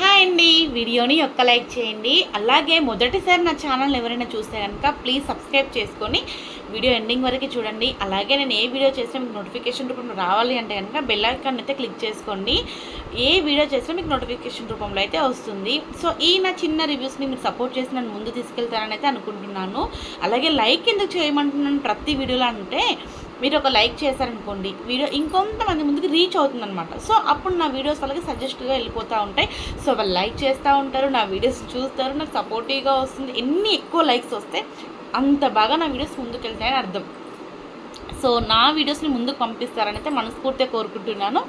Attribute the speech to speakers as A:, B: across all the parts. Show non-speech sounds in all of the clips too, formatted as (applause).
A: Hi అండి. వీడియోని ఒక్క లైక్ చేయండి. అలాగే మొదటిసారి నా ఛానల్ ఎవరైనా చూస్తే కనుక ప్లీజ్ సబ్స్క్రైబ్ చేసుకొని వీడియో ఎండింగ్ వరకు చూడండి. అలాగే నేను ఏ వీడియో చేసినా మీకు నోటిఫికేషన్ రూపంలో రావాలి అంటే కనుక బెల్ ఐకాన్ అయితే క్లిక్ చేసుకోండి. ఏ వీడియో చేసినా మీకు నోటిఫికేషన్ రూపంలో అయితే వస్తుంది. సో ఈ నా చిన్న రివ్యూస్ని మీరు సపోర్ట్ చేసి నన్ను ముందు తీసుకెళ్తారని అయితే అనుకుంటున్నాను. అలాగే లైక్ ఎందుకు చేయమంటున్నాను ప్రతి వీడియోలో అంటే మీరు ఒక లైక్ చేశారనుకోండి వీడియో ఇంకొంతమంది ముందుకు రీచ్ అవుతుందనమాట సో అప్పుడు నా వీడియోస్ వాళ్ళకి సజెస్ట్గా వెళ్ళిపోతూ ఉంటాయి. సో వాళ్ళు లైక్ చేస్తూ ఉంటారు నా వీడియోస్ చూస్తారు నాకు సపోర్టివ్గా వస్తుంది. ఎన్ని ఎక్కువ లైక్స్ వస్తే అంత బాగా నా వీడియోస్ ముందుకు వెళ్తాయని అర్థం. సో నా వీడియోస్ని ముందుకు పంపిస్తారని అయితే మనస్ఫూర్తిగా కోరుకుంటున్నాను.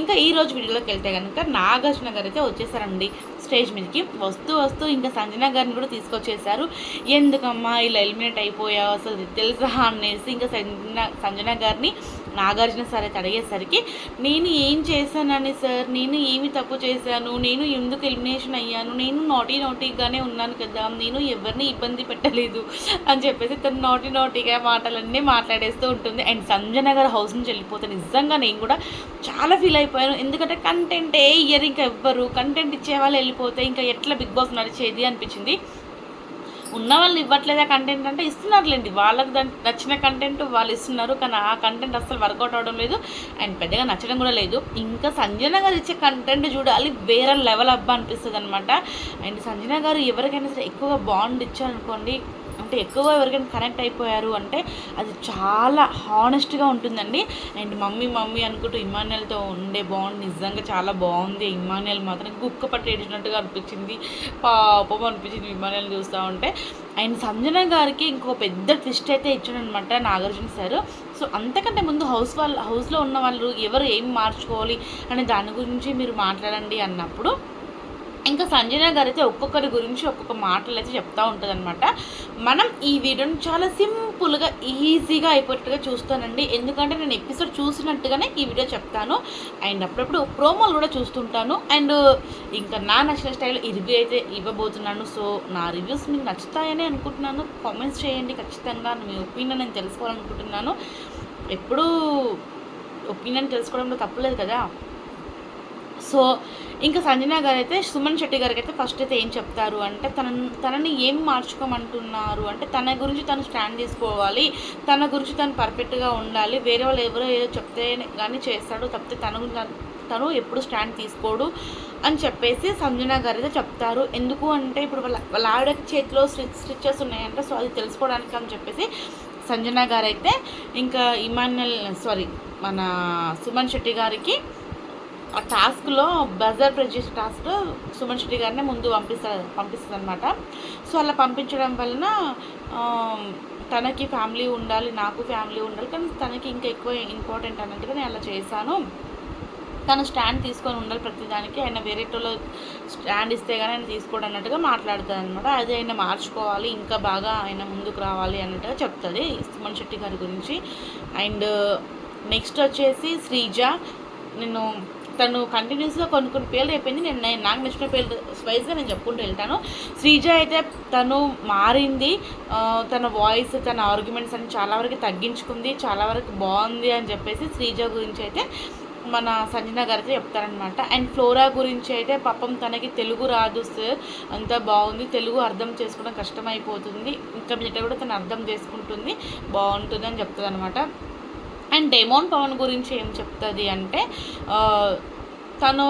A: ఇంకా ఈరోజు వీడియోలోకి వెళ్తే కనుక నాగార్జున గారు అయితే వచ్చేసారండి. స్టేజ్ మీదకి వస్తూ వస్తూ ఇంకా సంజన గారిని కూడా తీసుకొచ్చేసారు ఎందుకమ్మా ఇలా ఎలిమినేట్ అయిపోయావు? అసలు తెలుసా? అనేసి ఇంకా సంజన సంజన గారిని నాగార్జున సార్ అయితే అడిగేసరికి నేను ఏం చేశానని సార్? నేను ఏమి తప్పు చేశాను? నేను ఎందుకు ఎలిమినేషన్ అయ్యాను? నేను నాటీ నాటీగానే ఉన్నాను కదా? నేను ఎవరిని ఇబ్బంది పెట్టలేదు? అని చెప్పేసి తను నాటీ నాటీగా మాటలన్నీ మాట్లాడేస్తూ ఉంటుంది. అండ్ సంజయ్ నగర్ హౌస్ నుంచి వెళ్ళిపోతే నిజంగా నేను కూడా చాలా ఫీల్ అయిపోయాను. ఎందుకంటే కంటెంట్ ఏ ఇయర్ ఇంకా ఎవ్వరు కంటెంట్ ఇచ్చే వాళ్ళు వెళ్ళిపోతే ఇంకా ఎట్లా బిగ్ బాస్ నడిచేది అనిపించింది. ఉన్న వాళ్ళు ఇవ్వట్లేదా కంటెంట్ అంటే ఇస్తున్నారులేండి. వాళ్ళకి దాని నచ్చిన కంటెంట్ వాళ్ళు ఇస్తున్నారు కానీ ఆ కంటెంట్ అస్సలు వర్కౌట్ అవడం లేదు. అండ్ పెద్దగా నచ్చడం కూడా లేదు. ఇంకా సంజన గారు ఇచ్చే కంటెంట్ చూడాలి వేరే లెవెల్ అబ్బా అనిపిస్తుంది అనమాట అండ్ సంజన గారు ఎవరికైనా సరే ఎక్కువగా బాండ్ ఇచ్చారనుకోండి అంటే ఎక్కువ ఎవరికైనా కనెక్ట్ అయిపోయారు అంటే అది చాలా హానెస్ట్గా ఉంటుందండి. అండ్ మమ్మీ మమ్మీ అనుకుంటూ ఇమాన్యుయల్తో ఉండే బాండ్ నిజంగా చాలా బాగుంది. ఇమాన్యుయల్ మాత్రం కుక్క పట్టేసినట్టుగా అనిపించింది. పాపం అనిపించింది ఇమాన్యుయల్ చూస్తూ ఉంటే. అండ్ సంజన గారికి ఇంకో పెద్ద ట్విస్ట్ అయితే ఇచ్చాడనమాట నాగార్జున సార్. సో అంతకంటే ముందు హౌస్ వాళ్ళ హౌస్లో ఉన్న వాళ్ళు ఎవరు ఏం మార్చుకోవాలి అనే దాని గురించి మీరు మాట్లాడండి అన్నప్పుడు ఇంకా సంజన గారు అయితే ఒక్కొక్కరి గురించి ఒక్కొక్క మాటలు అయితే చెప్తూ ఉంటుంది అనమాట మనం ఈ వీడియోని చాలా సింపుల్గా ఈజీగా అయిపోయేట్టుగా చూస్తానండి. ఎందుకంటే నేను ఎపిసోడ్ చూసినట్టుగానే ఈ వీడియో చెప్తాను. అండ్ అప్పుడప్పుడు ప్రోమోలు కూడా చూస్తుంటాను. అండ్ ఇంకా నా నచ్చిన స్టైల్లో ఈ రివ్యూ అయితే ఇవ్వబోతున్నాను. సో నా రివ్యూస్ మీకు నచ్చుతాయని అనుకుంటున్నాను. కామెంట్స్ చేయండి ఖచ్చితంగా. మీ ఒపీనియన్ నేను తెలుసుకోవాలనుకుంటున్నాను. ఎప్పుడూ ఒపీనియన్ తెలుసుకోవడంలో తప్పులేదు కదా. సో ఇంకా సంజన గారు అయితే సుమన్ శెట్టి గారికి అయితే ఫస్ట్ అయితే ఏం చెప్తారు అంటే తన తనని ఏం మార్చుకోమంటున్నారు అంటే తన గురించి తను స్టాండ్ తీసుకోవాలి తన గురించి తను పర్ఫెక్ట్గా ఉండాలి వేరే వాళ్ళు ఎవరో ఏదో చెప్తే కానీ చేస్తాడు తప్పితే తన గురించి తను- తను ఎప్పుడు స్టాండ్ తీసుకోడు అని చెప్పేసి సంజన గారు అయితే చెప్తారు. ఎందుకు అంటే ఇప్పుడు వాళ్ళ వాళ్ళ ఆవిడ చేతిలో స్టిచ్ స్టిచ్చెస్ ఉన్నాయంటే సో అది తెలుసుకోవడానికి అని చెప్పేసి సంజన గారు అయితే ఇంకా ఇమాన్యుల్ సారీ మన సుమన్ శెట్టి గారికి ఆ టాస్క్లో బజర్ ప్రెస్ చేసే టాస్క్లో సుమన్ శెట్టి గారిని ముందు పంపిస్తారు పంపిస్తుంది అనమాట సో అలా పంపించడం వలన తనకి ఫ్యామిలీ ఉండాలి నాకు ఫ్యామిలీ ఉండాలి కానీ తనకి ఇంకా ఎక్కువ ఇంపార్టెంట్ అన్నట్టుగా నేను అలా చేశాను. తను స్టాండ్ తీసుకొని ఉండాలి ప్రతిదానికి ఆయన వేరేటోలో స్టాండ్ ఇస్తే కానీ ఆయన తీసుకోడు అన్నట్టుగా మాట్లాడుతుంది అనమాట అది ఆయన మార్చుకోవాలి ఇంకా బాగా ఆయన ముందుకు రావాలి అన్నట్టుగా చెప్తుంది సుమన్ శెట్టి గారి గురించి. అండ్ నెక్స్ట్ వచ్చేసి శ్రీజ. నేను తను కంటిన్యూస్గా కొన్ని కొన్ని పేర్లు చెప్పింది నేను నేను నాకు నచ్చిన పేర్లు వైజ్గా నేను చెప్పుకుంటూ వెళ్తాను. శ్రీజ అయితే తను మారింది. తన వాయిస్ తన ఆర్గ్యుమెంట్స్ అని చాలా వరకు తగ్గించుకుంది. చాలా వరకు బాగుంది అని చెప్పేసి శ్రీజ గురించి అయితే మన సంజన గారు అయితే చెప్తారనమాట అండ్ ఫ్లోరా గురించి అయితే పాపం తనకి తెలుగు రాదు సార్. అంతా బాగుంది. తెలుగు అర్థం చేసుకోవడం కష్టమైపోతుంది. ఇంకా బిడ్డ కూడా తను అర్థం చేసుకుంటుంది. బాగుంటుంది అని చెప్తుంది అనమాట అండ్ డెమోన్ పవన్ గురించి ఏం చెప్తుంది అంటే తను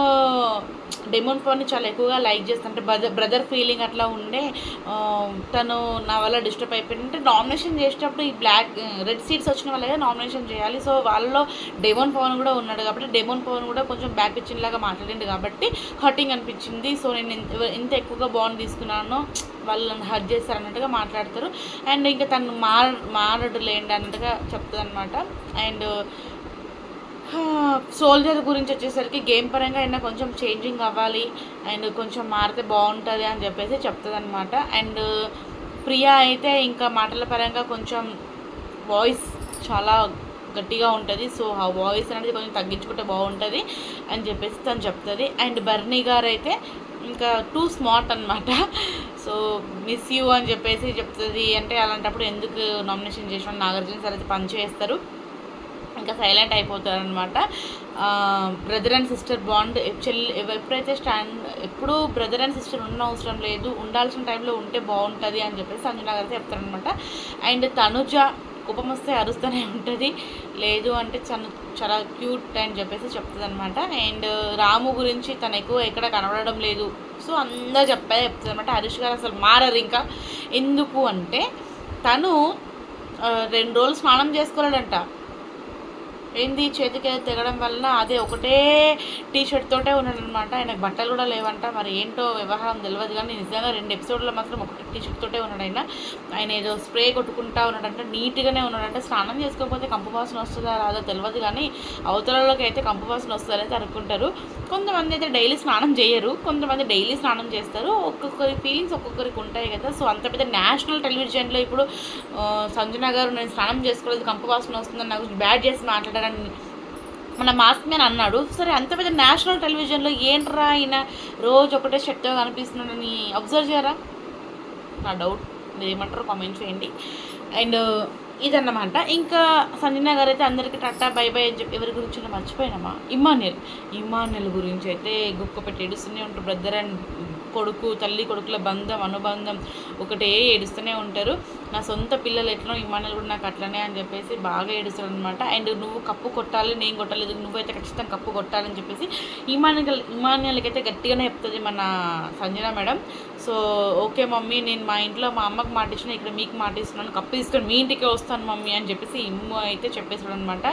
A: డెమోన్ పవన్ని చాలా ఎక్కువగా లైక్ చేస్తుంటే బ్రదర్ బ్రదర్ ఫీలింగ్ అట్లా ఉండే తను నా వల్ల డిస్టర్బ్ అయిపోయింది. అంటే నామినేషన్ చేసేటప్పుడు ఈ బ్లాక్ రెడ్ సీట్స్ వచ్చిన వాళ్ళే నామినేషన్ చేయాలి. సో వాళ్ళలో డెమోన్ పవన్ కూడా ఉన్నాడు కాబట్టి డెమోన్ పవన్ కూడా కొంచెం బ్యాక్ పిచ్చిన లాగా మాట్లాడిండు కాబట్టి హర్టింగ్ అనిపించింది. సో నేను ఎంత- ఎంత ఎక్కువగా బాండ్ తీసుకున్నానో వాళ్ళు నన్ను హర్ట్ చేస్తారు అన్నట్టుగా మాట్లాడతారు. అండ్ ఇంకా తను మార మారడు లేండి అన్నట్టుగా చెప్తుంది అనమాట అండ్ సోల్జర్ గురించి వచ్చేసరికి గేమ్ పరంగా అయినా కొంచెం చేంజింగ్ అవ్వాలి. అండ్ కొంచెం మారితే బాగుంటుంది అని చెప్పేసి చెప్తుంది అనమాట అండ్ ప్రియా అయితే ఇంకా మాటల పరంగా కొంచెం వాయిస్ చాలా గట్టిగా ఉంటుంది. సో ఆ వాయిస్ అనేది కొంచెం తగ్గించుకుంటే బాగుంటుంది అని చెప్పేసి తను చెప్తుంది. అండ్ బర్నీ గారు అయితే ఇంకా టూ స్మార్ట్ అనమాట సో మిస్ యూ అని చెప్పేసి చెప్తుంది. అంటే అలాంటప్పుడు ఎందుకు నామినేషన్ చేసిన నాగార్జున సార్ అయితే పని చేస్తారు. ఇంకా సైలెంట్ అయిపోతారు అనమాట బ్రదర్ అండ్ సిస్టర్ బాండ్ చెల్లి ఎప్పుడైతే స్టాండ్ ఎప్పుడు బ్రదర్ అండ్ సిస్టర్ ఉన్న అవసరం లేదు ఉండాల్సిన టైంలో ఉంటే బాగుంటుంది అని చెప్పేసి సంజనా గారు చెప్తారనమాట. అండ్ తనుజ కోపం వస్తే అరుస్తూనే ఉంటుంది లేదు అంటే చను చాలా క్యూట్ అని చెప్పేసి చెప్తుంది అనమాట అండ్ రాము గురించి తనకు ఎక్కువ ఎక్కడ కనబడడం లేదు సో అందరూ చెప్పే చెప్తుంది అనమాట హరీష్ గారు అసలు మారరు ఇంకా. ఎందుకు అంటే తను రెండు రోజులు స్నానం చేసుకోలేడంట. ఏంది చేతికి తెగడం వల్ల అదే ఒకటే టీ షర్ట్ తోటే ఉన్నాడు అనమాట ఆయనకు బట్టలు కూడా లేవంట. మరి ఏంటో వ్యవహారం తెలియదు కానీ నిజంగా రెండు ఎపిసోడ్లో మాత్రం ఒకటి టీ షర్ట్ తోటే ఉన్నాడు ఆయన. ఆయన ఏదో స్ప్రే కొట్టుకుంటా ఉన్నాడంట నీట్గానే ఉన్నాడంటే. స్నానం చేసుకోకపోతే కంపు వాసన వస్తుందా రాదో తెలియదు కానీ అవతలలోకి అయితే కంపు వాసన వస్తుందని అయితే అనుకుంటారు. కొంతమంది అయితే డైలీ స్నానం చేయరు. కొంతమంది డైలీ స్నానం చేస్తారు. ఒక్కొక్కరి ఫీలింగ్స్ ఒక్కొక్కరికి ఉంటాయి కదా. సో అంత పెద్ద నేషనల్ టెలివిజన్లో ఇప్పుడు ఆ, సంజన గారు నేను స్నానం చేసుకోలేదు కంపు వాసన వస్తుందని నాకు బ్యాడ్ చేసి మాట్లాడారని మన మాస్క్ మ్యాన్ అన్నాడు. సరే అంత పెద్ద నేషనల్ టెలివిజన్లో ఏంట్రా ఆయన రోజు ఒకటే షర్ట్తో కనిపిస్తున్నాడని అబ్జర్వ్ చేయరా? నా డౌట్. మీరు ఏమంటారు కామెంట్ చేయండి. అండ్ ఇదన్నమాట. ఇంకా సంజనా గారు అయితే అందరికీ టట్టా బై బై అని చెప్పి ఎవరి గురించి మర్చిపోయినామా? ఇమాన్యుల్. ఇమాన్యుల్ గురించి అయితే గుక్క పెట్టి ఏడుస్తూనే ఉంటారు బ్రదర్ అండ్ కొడుకు తల్లి కొడుకుల బంధం అనుబంధం ఒకటే ఏడుస్తూనే ఉంటారు. నా సొంత పిల్లలు ఎట్లా ఇమాన్యుల్ కూడా నాకు అట్లనే అని చెప్పేసి బాగా ఏడుస్తారు అనమాట అండ్ నువ్వు కప్పు కొట్టాలి నేను కొట్టలేదు నువ్వైతే ఖచ్చితంగా కప్పు కొట్టాలని చెప్పేసి ఇమాన్యుల్ ఇమాన్యుల్కి అయితే గట్టిగానే చెప్తుంది మన Sanjana madam. So okay mummy నేను మా ఇంట్లో మా అమ్మకి మాట ఇచ్చిన ఇక్కడ మీకు మాట ఇస్తున్నాను కప్పు తీసుకొని మీ ఇంటికే వస్తాను మమ్మీ అని చెప్పేసి ఇమ్ము అయితే చెప్పేసాడు అనమాట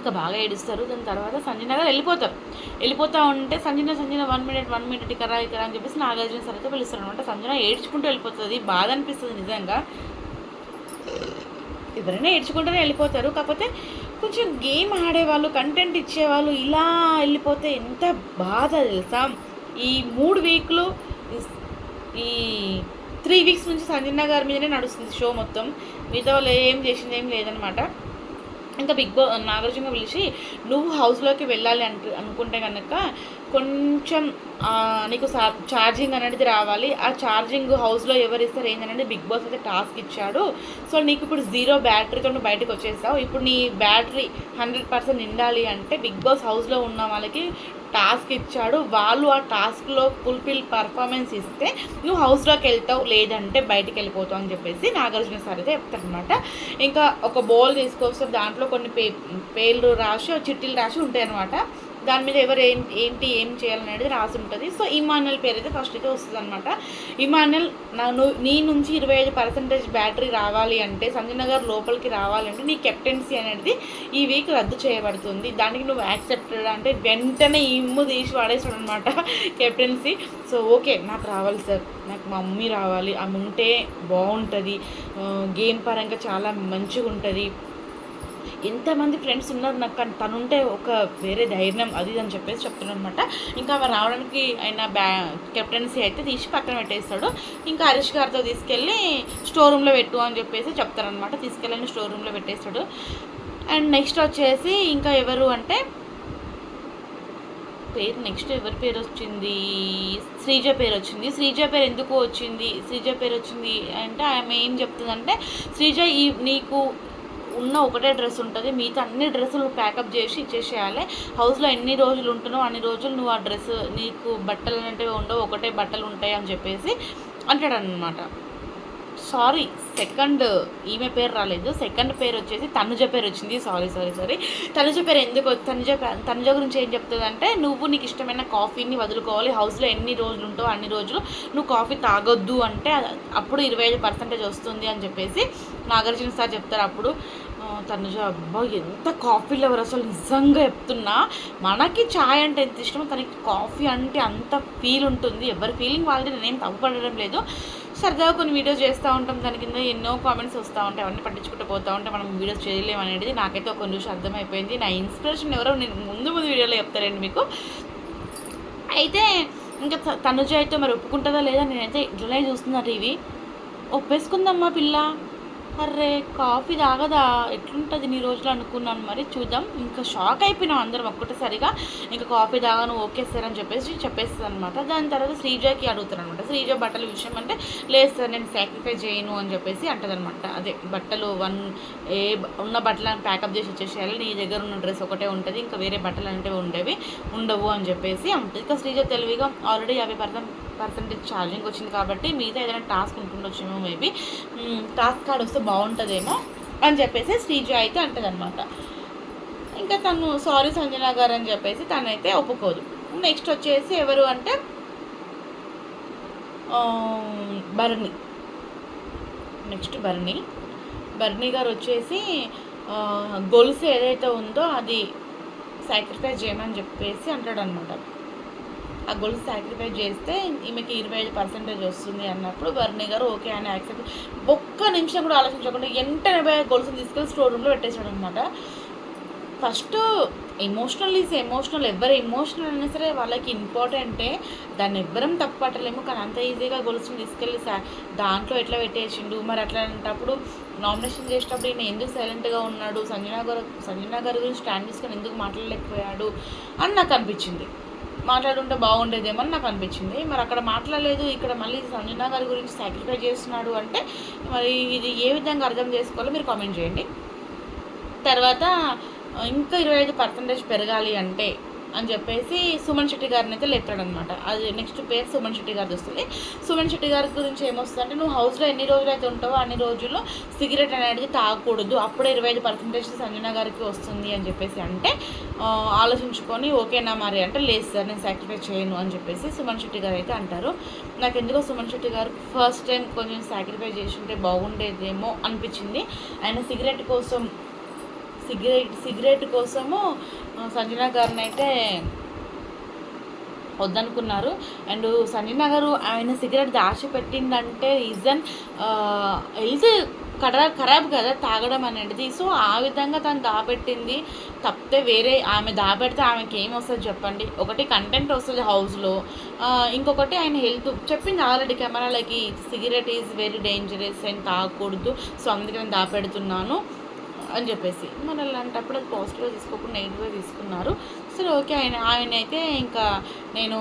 A: ఇంకా బాగా ఏడుస్తారు. దాని తర్వాత సంజన గారు వెళ్ళిపోతారు. వెళ్ళిపోతా ఉంటే Sanjana Sanjana one minute one minute ఇకరా ఇకరా అని చెప్పేసి నాగార్జున సార్ అయితే పిలుస్తారు అనమాట సంజన ఏడ్చుకుంటూ వెళ్ళిపోతుంది. బాధ అనిపిస్తుంది నిజంగా. ఎవరైనా ఏడ్చుకుంటూనే వెళ్ళిపోతారు. కాకపోతే కొంచెం గేమ్ ఆడేవాళ్ళు కంటెంట్ ఇచ్చేవాళ్ళు ఇలా వెళ్ళిపోతే ఎంత బాధ తెలుసా? ఈ మూడు వీక్లు ఈ త్రీ వీక్స్ నుంచి సంజన గారి మీదనే నడుస్తుంది షో మొత్తం. మిగతా వాళ్ళు ఏం చేసింది ఏం లేదనమాట ఇంకా బిగ్ బా నాగార్జున పిలిచి నువ్వు హౌస్లోకి వెళ్ళాలి అంటు అనుకుంటే కనుక కొంచెం నీకు ఛార్జింగ్ అనేది రావాలి. ఆ ఛార్జింగ్ హౌస్లో ఎవరు ఇస్తారు ఏంటనేది బిగ్ బాస్ అయితే టాస్క్ ఇచ్చాడు. సో నీకు ఇప్పుడు జీరో బ్యాటరీతో నువ్వు బయటకు వచ్చేసావు. ఇప్పుడు నీ బ్యాటరీ హండ్రెడ్ పర్సెంట్ నిండాలి అంటే బిగ్ బాస్ హౌస్లో ఉన్న వాళ్ళకి టాస్క్ ఇచ్చాడు. వాళ్ళు ఆ టాస్క్లో ఫుల్ఫిల్ పర్ఫార్మెన్స్ ఇస్తే నువ్వు హౌస్లోకి వెళ్తావు లేదంటే బయటికి వెళ్ళిపోతావు అని చెప్పేసి నాగార్జున సార్ అయితే చెప్తారనమాట ఇంకా ఒక బౌల్ తీసుకొస్తే దాంట్లో కొన్ని పే పేర్లు రాసి చిట్టీలు రాసి ఉంటాయి అనమాట దాని మీద ఎవరు ఏం ఏంటి ఏం చేయాలనేది రాసి ఉంటుంది. సో ఇమానుయల్ పేరు అయితే ఫస్ట్ అయితే వస్తుంది అనమాట ఇమానుయల్ నా నీ నుంచి ఇరవై ఐదు పర్సెంటేజ్ బ్యాటరీ రావాలి అంటే సంజయ్ నగర్ లోపలికి రావాలంటే నీ కెప్టెన్సీ అనేది ఈ వీక్ రద్దు చేయబడుతుంది. దానికి నువ్వు యాక్సెప్టెడ్ అంటే వెంటనే ఇమ్ము తీసి వాడేసాడు అనమాట కెప్టెన్సీ సో ఓకే నాకు రావాలి సార్ నాకు మా మమ్మీ రావాలి. ఆమె ఉంటే బాగుంటుంది. గేమ్ పరంగా చాలా మంచిగా ఉంటుంది ఎంతమంది ఫ్రెండ్స్ ఉన్నారు నాకు కానీ తనుంటే ఒక వేరే ధైర్యం అది అని చెప్పేసి చెప్తున్నాను అనమాట ఇంకా అవి రావడానికి ఆయన బ్యా కెప్టెన్సీ అయితే తీసి పక్కన పెట్టేస్తాడు. ఇంకా హరీష్ గారితో తీసుకెళ్ళి స్టోర్ రూమ్లో పెట్టు అని చెప్పేసి చెప్తారనమాట తీసుకెళ్ళని స్టోర్ రూమ్లో పెట్టేస్తాడు. అండ్ నెక్స్ట్ వచ్చేసి ఇంకా ఎవరు అంటే పేరు నెక్స్ట్ ఎవరి పేరు వచ్చింది? శ్రీజ పేరు వచ్చింది. శ్రీజ పేరు ఎందుకు వచ్చింది? శ్రీజ పేరు వచ్చింది అంటే ఆమె ఏం చెప్తుందంటే శ్రీజ ఈ నీకు ఉన్న ఒకటే డ్రెస్ ఉంటుంది. మిగతా అన్ని డ్రెస్సులు ప్యాకప్ చేసి ఇచ్చేసేయాలి. హౌస్లో ఎన్ని రోజులు ఉంటున్నావు అన్ని రోజులు నువ్వు ఆ డ్రెస్ నీకు బట్టలు అనేటివి ఉండవు ఒకటే బట్టలు ఉంటాయి అని చెప్పేసి అంటాడు అనమాట సారీ సెకండ్ ఈమె పేరు రాలేదు. సెకండ్ పేరు వచ్చేసి తనుజ పేరు వచ్చింది. Sorry sorry sorry. తనుజ పేరు ఎందుకు తనుజ పే- తనుజ గురించి ఏం చెప్తుంది అంటే నువ్వు నీకు ఇష్టమైన కాఫీని వదులుకోవాలి. హౌస్లో ఎన్ని రోజులు ఉంటావు అన్ని రోజులు నువ్వు కాఫీ తాగొద్దు అంటే అప్పుడు ఇరవై ఐదు పర్సెంటేజ్ వస్తుంది అని చెప్పేసి నాగార్జున సార్ చెప్తారు అప్పుడు. తనుజ అబ్బా ఎంత కాఫీ లవర్ అసలు నిజంగా చెప్తున్నా. మనకి ఛాయ్ అంటే ఎంత ఇష్టమో తనకి కాఫీ అంటే అంత ఫీల్ ఉంటుంది. ఎవరి ఫీలింగ్ వాళ్ళది నేనేం తప్పుపడడం లేదు. సరదాగా కొన్ని వీడియోస్ చేస్తూ ఉంటాం. దాని కింద ఎన్నో కామెంట్స్ వస్తూ ఉంటాయి. అవన్నీ పట్టించుకుంటూ పోతూ ఉంటే మనం వీడియోస్ చేయలేము అనేది నాకైతే ఒక నిమిషం అర్థమైపోయింది. నా ఇన్స్పిరేషన్ ఎవరో నేను ముందు ముందు వీడియోలో చెప్తారండి మీకు? అయితే ఇంకా తనుజ అయితే మరి ఒప్పుకుంటుందా లేదా? నేనైతే ఇట్లనే చూస్తున్నా టీవీ. ఒప్పేసుకుందమ్మా పిల్ల. అర్రే కాఫీ తాగదా? ఎట్లుంటుంది నీ రోజులు అనుకున్నాను. మరి చూద్దాం. ఇంకా షాక్ అయిపోయినాం అందరం ఒక్కటేసారిగా. ఇంకా కాఫీ తాగాను ఓకే సార్ అని చెప్పేసి చెప్పేస్తుంది అనమాట దాని తర్వాత శ్రీజకి అడుగుతాను అనమాట శ్రీజ బట్టల విషయం అంటే లేదు సార్ నేను సాక్రిఫై చేయను అని చెప్పేసి అంటదనమాట అదే బట్టలు వన్ ఏ ఉన్న బట్టలను ప్యాకప్ చేసి వచ్చేసేయాలి. నీ దగ్గర ఉన్న డ్రెస్ ఒకటే ఉంటుంది. ఇంకా వేరే బట్టలు అంటే ఉండేవి ఉండవు అని చెప్పేసి అంటే ఇంకా శ్రీజ తెలివిగా ఆల్రెడీ యాభై పర్సెంట్ పర్సెంటేజ్ ఛార్జింగ్ వచ్చింది కాబట్టి మిగతా ఏదైనా టాస్క్ ఉంటుండొచ్చేమో మేబీ. టాస్క్ కార్డ్ వస్తే బాగుంటుందేమో అని చెప్పేసి శ్రీజ అయితే అంటదనమాట ఇంకా తను సారీ సంజన గారు అని చెప్పేసి తనైతే ఒప్పుకోదు. నెక్స్ట్ వచ్చేసి ఎవరు అంటే ఆ, భరణి. నెక్స్ట్ భరణి. భరణి గారు వచ్చేసి గొలుసు ఏదైతే ఉందో అది సాక్రిఫైస్ చేయమని చెప్పేసి అంటాడనమాట ఆ గొలుసు సాక్రిఫైస్ చేస్తే ఈమెకి ఇరవై ఐదు పర్సెంటేజ్ వస్తుంది అన్నప్పుడు వర్ణి గారు ఓకే అని యాక్సెప్ట్ ఒక్క నిమిషం కూడా ఆలోచించకుండా వెంటనే పోయి ఆ తీసుకెళ్ళి స్టోర్ రూమ్లో పెట్టేశాడు అనమాట ఫస్ట్ ఎమోషనల్ ఈజ్ ఎమోషనల్ ఎవరు ఎమోషనల్ అయినా సరే వాళ్ళకి ఇంపార్టెంటే దాన్ని ఎవ్వరం తప్పట్టలేము కానీ అంత ఈజీగా గొలుసుని తీసుకెళ్ళి దాంట్లో ఎట్లా పెట్టేసిండు? మరి అట్లాంటప్పుడు నామినేషన్ చేసేటప్పుడు ఈయన ఎందుకు సైలెంట్గా ఉన్నాడు? సంజనా గారు సంజనా గారి గురించి స్టాండ్ తీసుకొని ఎందుకు మాట్లాడలేకపోయాడు? అని నాకు అనిపించింది. మాట్లాడుంటే బాగుండేదేమో నాకు అనిపించింది. మరి అక్కడ మాట్లాడలేదు. ఇక్కడ మళ్ళీ సంజనా గారి గురించి సాక్రిఫై చేస్తున్నాడు అంటే మరి ఇది ఏ విధంగా అర్థం చేసుకోవాలో మీరు కామెంట్ చేయండి. తర్వాత ఇంకా ఇరవై ఐదు పర్సెంటేజ్ పెరగాలి అంటే అని చెప్పేసి సుమన్ శెట్టి గారిని అయితే లేపాడనమాట అది నెక్స్ట్ పేరు సుమన్ శెట్టి గారిది వస్తుంది. సుమన్ శెట్టి గారి గురించి ఏమొస్తుంది అంటే నువ్వు హౌస్లో ఎన్ని రోజులు అయితే ఉంటావో అన్ని రోజుల్లో సిగరెట్ అనేది తాగకూడదు. అప్పుడే ఇరవై ఐదు పర్సెంటేజ్ సంజన గారికి వస్తుంది అని చెప్పేసి అంటే ఆలోచించుకొని ఓకేనా మరి అంటే లేదు సార్ నేను సాక్రిఫైస్ చేయను అని చెప్పేసి సుమన్ శెట్టి గారు అయితే అంటారు. నాకు ఎందుకో సుమన్ శెట్టి గారు ఫస్ట్ టైం కొంచెం సాక్రిఫైస్ చేసి ఉంటే బాగుండేదేమో అనిపించింది. ఆయన సిగరెట్ కోసం సిగరెట్ సిగరెట్ కోసము ఆ, సంజన గారిని అయితే వద్దనుకున్నారు. అండ్ సంజన గారు ఆయన సిగరెట్ దాచిపెట్టిందంటే రీజన్ హెల్త్ కరా ఖరాబ్ కదా తాగడం అనేది. సో ఆ విధంగా తను దాపెట్టింది. తప్పితే వేరే ఆమె దాపెడితే ఆమెకి ఏం వస్తుంది చెప్పండి? ఒకటి కంటెంట్ వస్తుంది హౌస్లో. ఇంకొకటి ఆయన హెల్త్ చెప్పింది already కెమెరాలకి cigarette is very dangerous and తాగకూడదు సో అందుకే నేను దాపెడుతున్నాను. అని చెప్పేసి. మరి అలాంటప్పుడు అది పాజిటివ్గా తీసుకోకుండా నెగిటివ్గా తీసుకున్నారు. సరే ఓకే ఆయన ఆయన అయితే ఇంకా నేను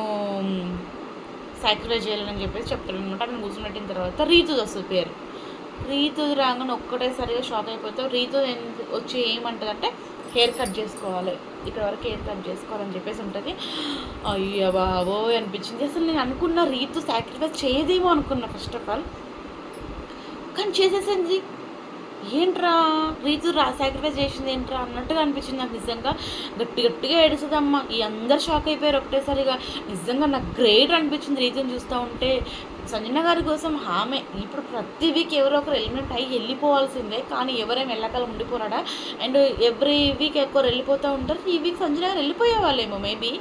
A: సాక్రిఫైస్ చేయాలని చెప్పేసి చెప్తాడు అనమాట ఆయన కూర్చున్నట్టిన తర్వాత రీతుది వస్తుంది పేరు. రీతుది రాగానే ఒక్కటేసారిగా షాక్ అయిపోతావు రీతు వచ్చి ఏమంటుందంటే హెయిర్ కట్ చేసుకోవాలి. ఇక్కడ వరకు హెయిర్ కట్ చేసుకోవాలని చెప్పేసి ఉంటుంది. అయ్యో బాబో అనిపించింది. అసలు నేను అనుకున్న రీతు సాక్రిఫైస్ చేయదేమో అనుకున్నా ఫస్ట్ ఆఫ్ ఆల్ కానీ చేసేసింది ఏంట్రా? రీతు రా సాక్రిఫైస్ చేసింది ఏంట్రా? అన్నట్టుగా అనిపించింది నాకు నిజంగా. గట్టి గట్టిగా ఏడుస్తుందమ్మా. ఈ అందరు షాక్ అయిపోయారు ఒకటేసారిగా. నిజంగా నాకు గ్రేట్ అనిపించింది రీతుని చూస్తూ ఉంటే. సంజన గారి కోసం ఆమె ఇప్పుడు ప్రతి వీక్ ఎవరో ఒకరు ఎలిమినేట్ అయ్యి వెళ్ళిపోవాల్సిందే. కానీ ఎవరేం వెళ్ళకాలం ఉండిపోరాడా? అండ్ ఎవ్రీ వీక్ ఎక్కువ వెళ్ళిపోతూ ఉంటారు. ఈ వీక్ సంజన గారు వెళ్ళిపోయే వాళ్ళేమో మేబీ.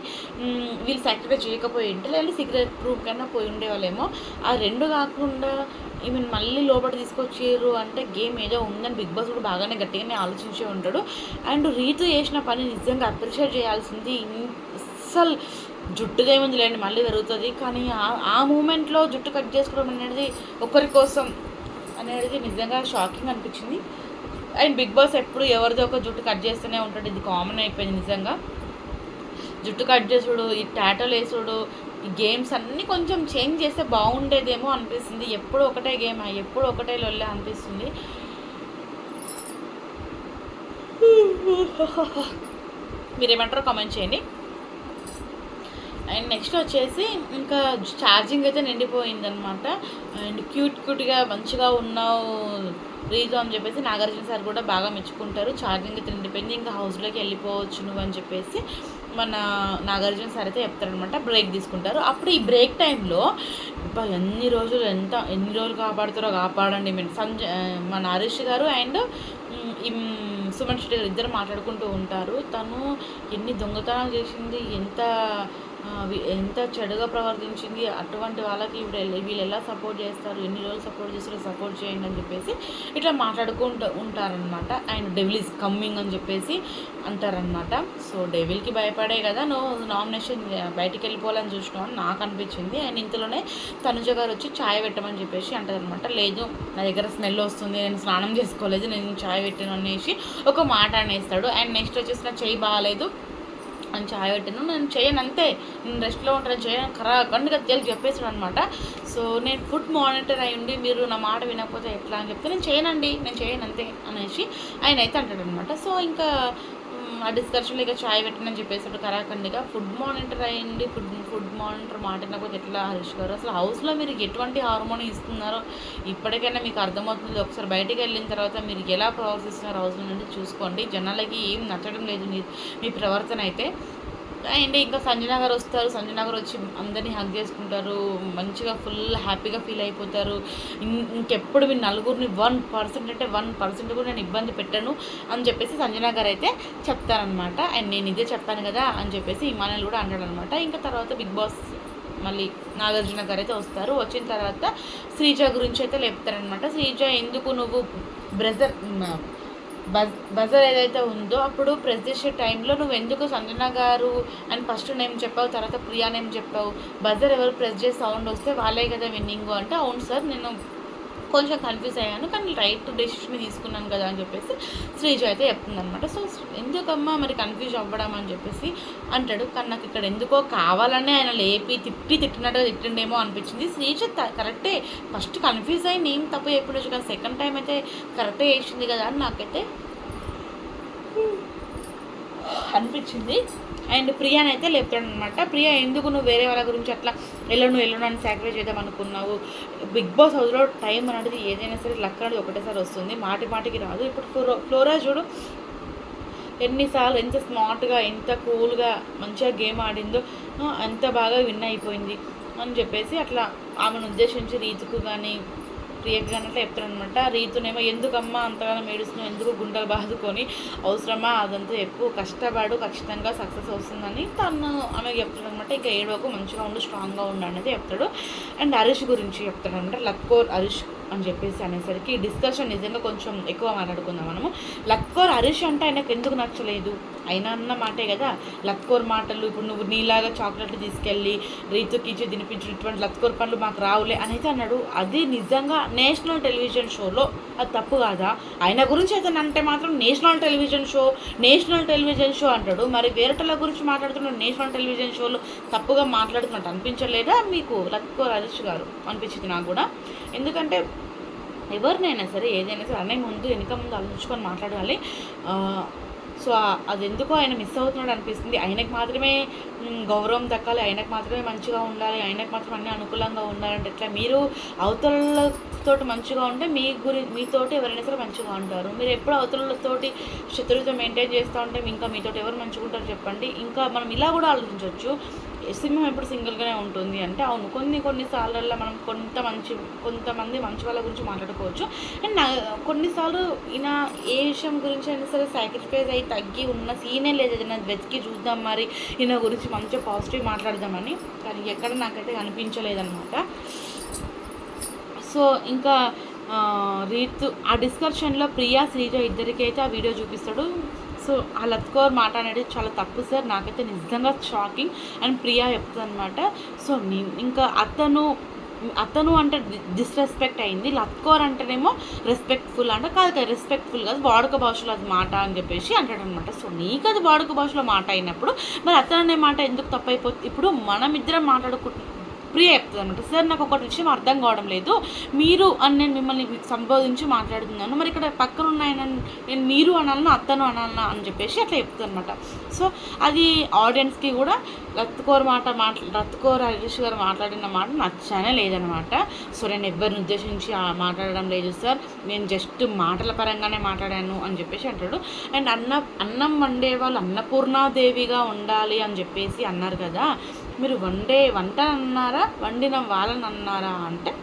A: వీళ్ళు సాక్రిఫైస్ చేయకపోయి ఉంటే లేదా సిగరెట్ ప్రూఫ్ కన్నా పోయి ఉండేవాళ్ళేమో ఆ రెండు కాకుండా ఈమెను మళ్ళీ లోపల తీసుకొచ్చారు అంటే గేమ్ ఏదో ఉందని బిగ్ బాస్ కూడా బాగానే గట్టిగానే ఆలోచించే ఉంటాడు. అండ్ రీతు చేసిన పని నిజంగా అప్రిషియేట్ చేయాల్సింది అస్సలు జుట్టుగా ఏముంది లేండి మళ్ళీ పెరుగుతుంది. కానీ ఆ- మూమెంట్లో జుట్టు కట్ చేసుకోవడం అనేది ఒకరి కోసం అనేది నిజంగా షాకింగ్ అనిపించింది. అండ్ బిగ్ బాస్ ఎప్పుడు ఎవరిదో ఒక జుట్టు కట్ చేస్తూనే ఉంటాడు. ఇది కామన్ అయిపోయింది నిజంగా. జుట్టు కట్ చేసుడు ఈ టాటోలు వేసుడు ఈ గేమ్స్ అన్నీ కొంచెం చేంజ్ చేస్తే బాగుండేదేమో అనిపిస్తుంది. ఎప్పుడు ఒకటే గేమ్? ఎప్పుడు ఒకటే లొల్లే అనిపిస్తుంది. (laughs) మీరేమంటారో కామెంట్ చేయండి. అండ్ నెక్స్ట్ వచ్చేసి ఇంకా ఛార్జింగ్ అయితే నిండిపోయిందనమాట అండ్ క్యూట్ క్యూట్గా మంచిగా ఉన్నావు రీజు అని చెప్పేసి నాగార్జున సార్ కూడా బాగా మెచ్చుకుంటారు. ఛార్జింగ్ అయితే నిండిపోయింది. ఇంకా హౌస్లోకి వెళ్ళిపోవచ్చు నువ్వు అని చెప్పేసి మన నాగార్జున సార్ అయితే చెప్తారనమాట బ్రేక్ తీసుకుంటారు. అప్పుడు ఈ బ్రేక్ టైంలో ఎన్ని రోజులు ఎంత ఎన్ని రోజులు కాపాడుతారో కాపాడండి. మేము సంజ మన హరీష్ గారు అండ్ సుమన్ శెట్టి గారు ఇద్దరు మాట్లాడుకుంటూ ఉంటారు. తను ఎన్ని దొంగతనాలు చేసింది ఎంత ఎంత చెడుగా ప్రవర్తించింది అటువంటి వాళ్ళకి ఇప్పుడు వీళ్ళు ఎలా సపోర్ట్ చేస్తారు ఎన్ని రోజులు సపోర్ట్ చేస్తారో సపోర్ట్ చేయండి అని చెప్పేసి ఇట్లా మాట్లాడుకుంటూ ఉంటారనమాట అండ్ డెవిల్ ఈజ్ కమ్మింగ్ అని చెప్పేసి అంటారనమాట సో డెవిల్కి భయపడే కదా నువ్వు నామినేషన్ బయటికి వెళ్ళిపోవాలని చూసినావు అని నాకు అనిపించింది. అండ్ ఇంతలోనే తనుజ గారు వచ్చి ఛాయ్ పెట్టమని చెప్పేసి అంటారనమాట లేదు నా దగ్గర స్మెల్ వస్తుంది నేను స్నానం చేసుకోలేదు నేను ఛాయ్ పెట్టాను అనేసి ఒక మాట అనేస్తాడు. అండ్ నెక్స్ట్ వచ్చేసి నా చెయ్యి బాగాలేదు. అని ఛాయ్ పెట్టాను నేను చేయను అంతే. నేను రెస్ట్లో ఉంటాను చేయను. ఖరా కండుగా తెలిసి చెప్పేసాడు అనమాట సో నేను ఫుడ్ మానిటర్ అయి ఉండి మీరు నా మాట వినకపోతే ఎట్లా అని చెప్తే నేను చేయనండి. నేను చేయను అంతే అనేసి ఆయన అయితే అంటాడనమాట సో ఇంకా ఆ డిస్కషన్లో ఇక ఛాయ్ పెట్టినని చెప్పేసాడు కరాఖండిగా ఫుడ్ మానిటర్ అయ్యండి ఫుడ్ ఫుడ్ మానిటర్ మాట వినకపోతే ఎట్లా హరీష్ గారు? అసలు హౌస్లో మీరు ఎటువంటి హార్మోన్ ఇస్తున్నారో ఇప్పటికైనా మీకు అర్థమవుతుంది. ఒకసారి బయటికి వెళ్ళిన తర్వాత మీరు ఎలా ప్రవర్తిస్తున్నారు హౌస్లో నుండి చూసుకోండి. జనాలకి ఏం నచ్చడం లేదు మీ మీ ప్రవర్తన అయితే. అండ్ ఇంకా సంజనగర్ వస్తారు. సంజనా వచ్చి అందరినీ హగ్ చేసుకుంటారు. మంచిగా ఫుల్ హ్యాపీగా ఫీల్ అయిపోతారు. ఇంకెప్పుడు మీ నలుగురిని వన్ పర్సెంట్ అంటే వన్ పర్సెంట్ కూడా నేను ఇబ్బంది పెట్టను అని చెప్పేసి సంజయనగర్ అయితే చెప్తారనమాట అండ్ నేను ఇదే చెప్పాను కదా అని చెప్పేసి ఇమానుయల్ కూడా అంటాడనమాట ఇంకా తర్వాత బిగ్ బాస్ మళ్ళీ నాగార్జున గారు అయితే వస్తారు. వచ్చిన తర్వాత శ్రీజ గురించి అయితే లేపుతారనమాట శ్రీజ ఎందుకు నువ్వు బ్రదర్ బజ్ బజర్ ఏదైతే ఉందో అప్పుడు ప్రెస్ చేసే టైంలో నువ్వు ఎందుకు సంజన గారు అని ఫస్ట్ నేమ్ చెప్పావు తర్వాత ప్రియా నేమ్ చెప్పావు? బజర్ ఎవరు ప్రెస్ చేసి సౌండ్ వస్తే వాళ్ళే కదా విన్నింగ్ అంటే అవును సార్ నేను కొంచెం కన్ఫ్యూజ్ అయ్యాను కానీ రైట్ డెసిషన్ తీసుకున్నాను కదా అని చెప్పేసి శ్రీజ అయితే చెప్తుందనమాట సో ఎందుకమ్మా మరి కన్ఫ్యూజ్ అవ్వడం అని చెప్పేసి అంటాడు. కానీ నాకు ఇక్కడ ఎందుకో కావాలనే ఆయన లేపి తిప్పి తిట్టినట్టుగా తిట్టిండేమో అనిపించింది. శ్రీజ కరెక్టే ఫస్ట్ కన్ఫ్యూజ్ అయ్యి నేను తప్పు చెప్పలేదు కానీ సెకండ్ టైం అయితే కరెక్టే చేసింది కదా అని నాకైతే అనిపించింది అండ్ ప్రియాని అయితే లేపుతాడు అనమాట ప్రియా ఎందుకు నువ్వు వేరే వాళ్ళ గురించి అట్లా వెళ్ళను వెళ్ళను అని సాక్రిఫైస్ చేద్దాం అనుకున్నావు? బిగ్ బాస్ హౌస్లో టైం అనేది ఏదైనా సరే లక్ అనేది ఒకటేసారి వస్తుంది. మాటి మాటికి రాదు. ఇప్పుడు ఫ్లోరా ఫ్లోరా చూడు. ఎన్నిసార్లు ఎంత స్మార్ట్గా ఎంత కూల్గా మంచిగా గేమ్ ఆడిందో అంత బాగా విన్ అయిపోయింది అని చెప్పేసి అట్లా ఆమెను ఉద్దేశించి రీతుకు కానీ ప్రియకి కానీ అట్లా చెప్తారనమాట రీతునేమో ఎందుకమ్మా అంతగానో ఏడుస్తున్నావు? ఎందుకు గుండెలు బాదుకొని అవసరమా? అదంతా ఎక్కువ కష్టపడు ఖచ్చితంగా సక్సెస్ వస్తుందని తను ఆమె చెప్తాడు అనమాట ఇంకా ఏడవకు మంచిగా ఉండు స్ట్రాంగ్గా ఉండు అనేది చెప్తాడు. అండ్ హరీష్ గురించి చెప్తాడు అనమాట లక్కోర్ హరీష్ అని చెప్పేసి అనేసరికి డిస్కషన్ నిజంగా కొంచెం ఎక్కువ మాట్లాడుకుందాం మనము. లక్కోర్ హరీష్ అంటే ఆయనకు ఎందుకు నచ్చలేదు? అయినా అన్న మాటే కదా. లక్కోర్ మాటలు ఇప్పుడు నువ్వు నీలాగా చాక్లెట్లు తీసుకెళ్ళి రీతుకి ఇచ్చి తినిపించిన ఇటువంటి లక్కోర్ పనులు మాకు రావులే అని అయితే అన్నాడు. అది నిజంగా నేషనల్ టెలివిజన్ షోలో అది తప్పు కాదా? ఆయన గురించి అతను అంటే మాత్రం national television show national television show అంటాడు. మరి వేరటల గురించి మాట్లాడుతున్న నేషనల్ టెలివిజన్ షోలో తప్పుగా మాట్లాడుతున్నట్టు అనిపించలేదా మీకు లక్కోర్ హరీష్ గారు? అనిపించింది నాకు కూడా. ఎందుకంటే ఎవరినైనా సరే ఏదైనా సరే అనే ముందు వెనక ముందు ఆలోచించుకొని మాట్లాడాలి. సో అది ఎందుకో ఆయన మిస్ అవుతున్నాడు అనిపిస్తుంది. ఆయనకు మాత్రమే గౌరవం దక్కాలి. ఆయనకు మాత్రమే మంచిగా ఉండాలి. ఆయనకు మాత్రం అన్ని అనుకూలంగా ఉండాలంటే ఎట్లా? మీరు అవతలతోటి మంచిగా ఉంటే మీ గురి మీతోటి ఎవరైనా సరే మంచిగా ఉంటారు. మీరు ఎప్పుడు అవతలతోటి శత్రుత్వం మెయింటైన్ చేస్తూ ఉంటే ఇంకా మీతోటి ఎవరు మంచిగా ఉంటారు చెప్పండి. ఇంకా మనం ఇలా కూడా ఆలోచించవచ్చు. సింహం ఎప్పుడు సింగిల్గానే ఉంటుంది అంటే అవును కొన్ని కొన్నిసార్లలో మనం కొంత మంచి కొంతమంది మంచి వాళ్ళ గురించి మాట్లాడుకోవచ్చు. అండ్ నా కొన్నిసార్లు ఈయన ఏ విషయం గురించి అయినా సరే సాక్రిఫైస్ అయ్యి తగ్గి ఉన్న సీనే లేదు. ఏదైనా వెతికి చూద్దాం మరి ఈయన గురించి మంచిగా పాజిటివ్ మాట్లాడదామని. కానీ ఎక్కడ నాకైతే కనిపించలేదన్నమాట. సో ఇంకా రీతు ఆ డిస్కషన్లో ప్రియా శ్రీజ ఇద్దరికైతే ఆ వీడియో చూపిస్తాడు. సో ఆ లత్కోర్ మాట అనేది చాలా తప్పు సార్. నాకైతే నిజంగా షాకింగ్. అండ్ ప్రియా చెప్తుంది అనమాట సో నీ- ఇంకా అతను అతను అంటే డిస్రెస్పెక్ట్ అయింది. లత్కోర్ అంటేనేమో రెస్పెక్ట్ఫుల్ అంటే. కాదు కదా రెస్పెక్ట్ఫుల్ కాదు. వాడుక భాషలో అది మాట అని చెప్పేసి అంటాడు అనమాట సో నీకు అది వాడుక భాషలో మాట అయినప్పుడు మరి అతను అనే మాట ఎందుకు తప్పైపోతుంది ఇప్పుడు మనం ఇద్దరం మాట్లాడుకుంటున్నాం. ప్రియ చెప్తుంది అనమాట సార్ నాకు ఒకటి విషయం అర్థం కావడం లేదు. మీరు అని నేను మిమ్మల్ని సంబోధించి మాట్లాడుతున్నాను. మరి ఇక్కడ పక్కన ఉన్న ఆయన నేను మీరు అనాలన్నా అత్తను అనాలన్నా అని చెప్పేసి అట్లా చెప్తుంది అనమాట సో అది ఆడియన్స్కి కూడా రత్కోర్ మాట మాట్లా రత్తుకోరు హరీష్ గారు మాట్లాడిన మాట నచ్చానే లేదనమాట సో నేను ఎవరిని ఉద్దేశించి మాట్లాడడం లేదు సార్. నేను జస్ట్ మాటల పరంగానే మాట్లాడాను అని చెప్పేసి అంటాడు. అండ్ అన్న అన్నం వండే వాళ్ళు అన్నపూర్ణాదేవిగా ఉండాలి అని చెప్పేసి అన్నారు కదా. మీరు వండే వంట అన్నారా? వండిన వాళ్ళని అన్నారా అంటే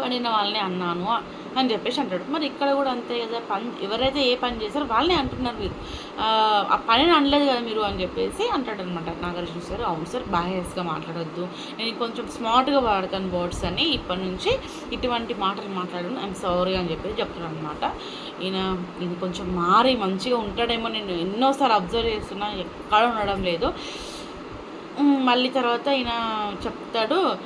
A: వండిన వాళ్ళని అన్నాను అని చెప్పేసి అంటాడు. మరి ఇక్కడ కూడా అంతే కదా పని ఎవరైతే ఏ పని చేశారో వాళ్ళనే అంటున్నారు మీరు. ఆ, పనిని అనలేదు కదా మీరు అని చెప్పేసి అంటాడు అనమాట నాగార్జున సార్. అవును సార్ బాహెస్గా మాట్లాడొద్దు. నేను కొంచెం స్మార్ట్గా వాడతాను వర్డ్స్ అని ఇప్పటి నుంచి ఇటువంటి మాటలు మాట్లాడను. ఐఎమ్ సారీ అని చెప్పేసి చెప్తాడు అనమాట ఈయన ఇది కొంచెం మారి మంచిగా ఉంటాడేమో నేను ఎన్నోసార్లు అబ్జర్వ్ చేస్తున్నా ఎక్కడ ఉండడం లేదు. మళ్ళీ తర్వాత ఈయన చెప్తాడు.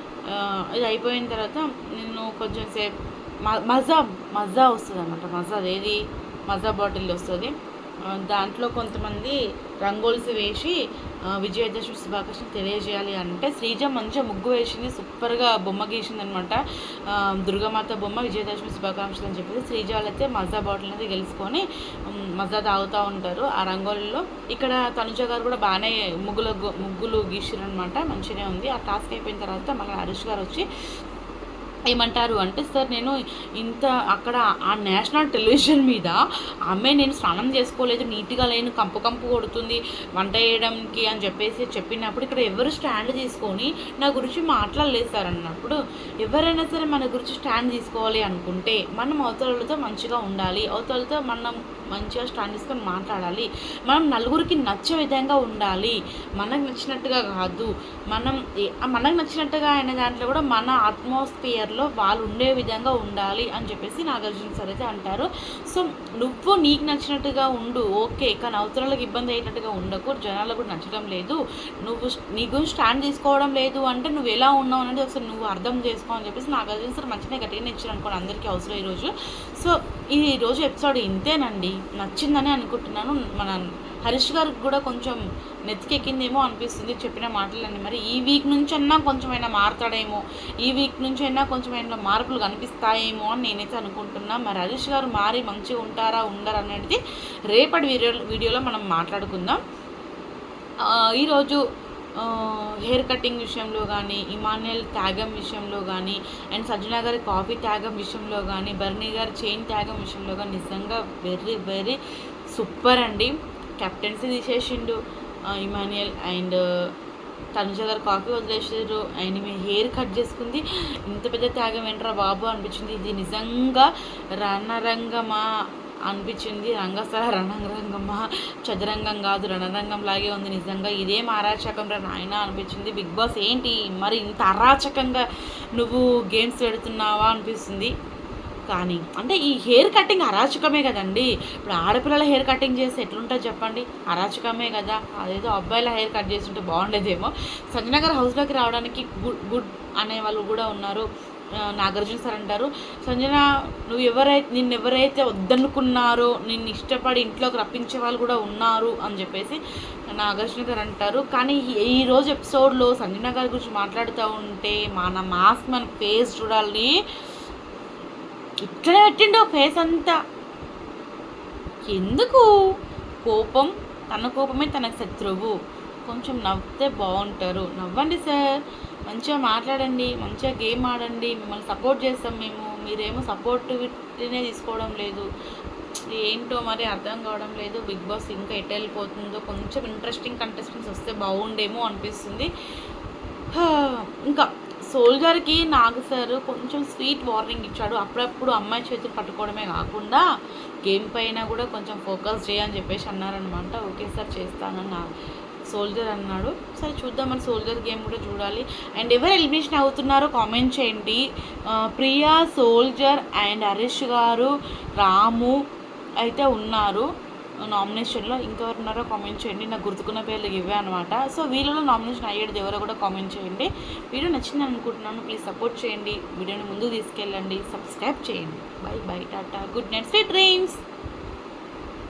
A: ఇది అయిపోయిన తర్వాత నేను కొంచెం సేపు మ- మజా మజా వస్తుంది అనమాట మజా ఏది? మజా బాటిల్ వస్తుంది. దాంట్లో కొంతమంది రంగోల్స్ వేసి విజయదశమి శుభాకాంక్షలు తెలియజేయాలి అంటే శ్రీజ మంచిగా ముగ్గు వేసింది సూపర్గా బొమ్మ గీసింది అనమాట దుర్గామాత బొమ్మ విజయదశమి శుభాకాంక్షలు అని చెప్పేసి శ్రీజ వాళ్ళైతే మజా బాటిల్ అనేది గెలుచుకొని మజా తాగుతూ ఉంటారు ఆ రంగోలీలో. ఇక్కడ తనుజ గారు కూడా బాగానే ముగ్గుల ముగ్గులు గీసిరనమాట మంచిగానే ఉంది. ఆ టాస్క్ అయిపోయిన తర్వాత మళ్ళీ హరీష్ గారు వచ్చి ఏమంటారు అంటే సార్ నేను ఇంత అక్కడ ఆ నేషనల్ టెలివిజన్ మీద ఆమె నేను స్నానం చేసుకోలేదు నీట్గా లేను కంపు కంపు కొడుతుంది వంట చేయడానికి అని చెప్పేసి చెప్పినప్పుడు ఇక్కడ ఎవరు స్టాండ్ తీసుకొని నా గురించి మాట్లాడలేదు సార్ అన్నప్పుడు ఎవరైనా సరే మన గురించి స్టాండ్ తీసుకోవాలి అనుకుంటే మనం అవతలతో మంచిగా ఉండాలి అవతలతో మనం మంచిగా స్టాండ్ తీసుకొని మాట్లాడాలి మనం నలుగురికి నచ్చే విధంగా ఉండాలి మనకు నచ్చినట్టుగా కాదు మనం మనకు నచ్చినట్టుగా అయిన దాంట్లో కూడా మన అట్మాస్ఫియర్ అట్మాస్ఫియర్లో వాళ్ళు ఉండే విధంగా ఉండాలి అని చెప్పేసి నాగార్జున సార్ అయితే అంటారు. సో నువ్వు నీకు నచ్చినట్టుగా ఉండు ఓకే కానీ అవసరాలకు ఇబ్బంది అయ్యేటట్టుగా ఉండకు జనాలకు కూడా నచ్చడం లేదు. నువ్వు నీ గురించి స్టాండ్ తీసుకోవడం లేదు అంటే నువ్వు ఎలా ఉన్నావు అనేది ఒకసారి నువ్వు అర్థం చేసుకో అని చెప్పేసి నాగార్జున సార్ మంచిగా గట్టిగానే ఇచ్చారు అనుకోండి అందరికీ అవసరం ఈరోజు సో ఈ రోజు ఎపిసోడ్ ఇంతేనండి. నచ్చిందని అనుకుంటున్నాను. మన హరీష్ గారికి కూడా కొంచెం నెత్తికెక్కిందేమో అనిపిస్తుంది చెప్పిన మాటలన్నీ. మరి ఈ వీక్ నుంచి అన్నా కొంచెమైనా మారుతాడేమో? ఈ వీక్ నుంచి అయినా కొంచెమైనా మార్పులు కనిపిస్తాయేమో అని నేనైతే అనుకుంటున్నా. మరి హరీష్ గారు మారి మంచిగా ఉంటారా ఉండరా అనేది రేపటి వీడియో వీడియోలో మనం మాట్లాడుకుందాం. ఈరోజు హెయిర్ కటింగ్ విషయంలో కానీ ఇమాన్యుయల్ త్యాగం విషయంలో కానీ అండ్ సజ్జనా గారి కాఫీ త్యాగం విషయంలో కానీ బర్నీ గారి చైన్ త్యాగం విషయంలో కానీ నిజంగా వెరీ వెరీ సూపర్ అండి. కెప్టెన్సీ తీసేసిండు ఇమానియల్ అండ్ తనుజ గారు కాఫీ వదిలేసారు అండ్ మీ హెయిర్ కట్ చేసుకుంది. ఇంత పెద్ద త్యాగం ఏంట్రా బాబు అనిపించింది. ఇది నిజంగా రణరంగమా అనిపించింది. రంగస్థల రణరంగమా? చదరంగం కాదు రణరంగం లాగే ఉంది. నిజంగా ఇదే అరాచకం రా నాయన అనిపించింది. బిగ్ బాస్ ఏంటి? మరి ఇంత అరాచకంగా నువ్వు గేమ్స్ పెడుతున్నావా అనిపిస్తుంది. కానీ అంటే ఈ హెయిర్ కటింగ్ అరాచకమే కదండి. ఇప్పుడు ఆడపిల్లల హెయిర్ కటింగ్ చేస్తే ఎట్లుంటుంది చెప్పండి? అరాచకమే కదా. అదేదో అబ్బాయిల హెయిర్ కట్ చేస్తుంటే బాగుండేదేమో. సంజనగర్ హౌస్లోకి రావడానికి గుడ్ గుడ్ అనే వాళ్ళు కూడా ఉన్నారు. నాగార్జున సార్ అంటారు. సంజన నువ్వు ఎవరైతే నిన్ను ఎవరైతే వద్దనుకున్నారో నిన్ను ఇష్టపడి ఇంట్లోకి రప్పించే వాళ్ళు కూడా ఉన్నారు అని చెప్పేసి నాగార్జున గారు అంటారు. కానీ ఈ- ఈ రోజు ఎపిసోడ్లో సంజన గారి గురించి మాట్లాడుతూ ఉంటే మన మాస్క్ మన ఫేస్ చూడాలి ఇట్లనే పెట్టిండు ఫేస్ అంతా. ఎందుకు? కోపం తన కోపమే తనకు శత్రువు. కొంచెం నవ్వితే బాగుంటారు. నవ్వండి సార్. మంచిగా మాట్లాడండి మంచిగా గేమ్ ఆడండి. మిమ్మల్ని సపోర్ట్ చేస్తాం మేము. మీరేమో సపోర్టివిటీనే తీసుకోవడం లేదు. ఏంటో మరి అర్థం కావడం లేదు. బిగ్ బాస్ ఇంకా ఎటు వెళ్ళిపోతుందో కొంచెం ఇంట్రెస్టింగ్ కంటెస్టెంట్స్ వస్తే బాగుండేమో అనిపిస్తుంది. ఇంకా సోల్జర్కి నాగ్ సార్ కొంచెం స్వీట్ వార్నింగ్ ఇచ్చాడు. అప్పుడప్పుడు అమ్మాయి చేతులు పట్టుకోవడమే కాకుండా గేమ్ పైన కూడా కొంచెం ఫోకస్ చేయని చెప్పేసి అన్నారనమాట ఓకే సార్ చేస్తానన్న నా సోల్జర్ అన్నాడు. సరే చూద్దాం. మరి సోల్జర్ గేమ్ కూడా చూడాలి. అండ్ ఎవరు ఎలిమినేషన్ అవుతున్నారో కామెంట్ చేయండి. ప్రియా సోల్జర్ అండ్ హరీష్ గారు రాము అయితే ఉన్నారు. నామినేషన్లో ఇంకెవరు ఉన్నారో కామెంట్ చేయండి. నాకు గుర్తుకున్న పేర్లు ఇవే అనమాట సో వీళ్ళలో నామినేషన్ అయ్యేది ఎవరో కూడా కామెంట్ చేయండి. వీడియో నచ్చింది అనుకుంటున్నాను ప్లీజ్ సపోర్ట్ చేయండి. వీడియోని ముందుకు తీసుకెళ్ళండి. సబ్స్క్రైబ్ చేయండి. Bye bye tata. Good night sweet dreams